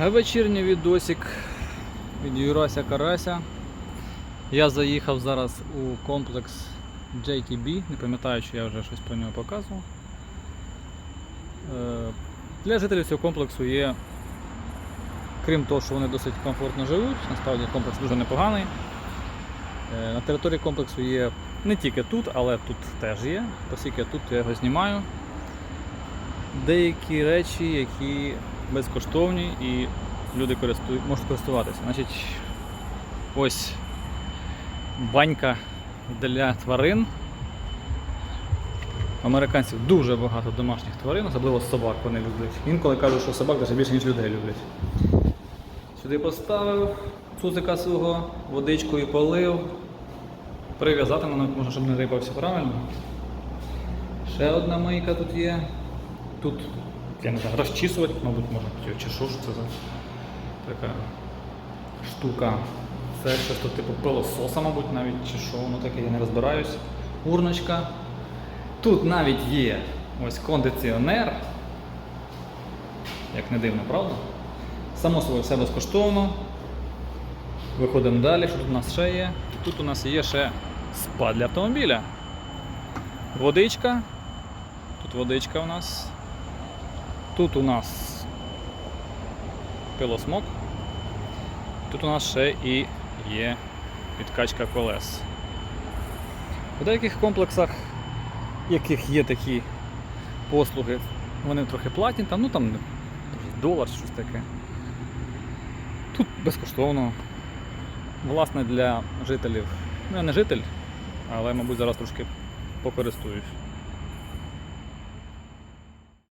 Вечірній відосик від Юрася Карася. Я заїхав зараз у комплекс JTB, не пам'ятаю, чи я вже щось про нього показував. Е, Для жителів цього комплексу є, крім того, що вони досить комфортно живуть, насправді комплекс дуже непоганий. Е, На території комплексу є не тільки тут, але тут теж є, оскільки тут я його знімаю. Деякі речі, які безкоштовні і люди користують, можуть користуватися. Значить, ось банька для тварин. Американців дуже багато домашніх тварин, особливо собак вони люблять. Інколи кажуть, що собак навіть більше, ніж людей люблять. Сюди поставив цуцика свого, водичкою полив. Прив'язати на можна, щоб не рипався правильно. Ще одна мийка тут є. Тут, я не знаю, розчісувати, мабуть, можна чи- що ж це за така штука. Це щось типу пилососа, мабуть, навіть чи що воно таке, я не розбираюсь. Урночка. Тут навіть є ось кондиціонер. Як не дивно, правда? Само собою все безкоштовно. Виходимо далі, що тут у нас ще є. Тут у нас є ще спа для автомобіля. Водичка. Тут водичка у нас. Тут у нас пилосмок. Тут у нас ще і є підкачка колес. У деяких комплексах, яких є такі послуги, вони трохи платні, там, ну там долар, щось таке. Тут безкоштовно. Власне, для жителів. Ну, я не житель, але, мабуть, зараз трошки покористуюсь.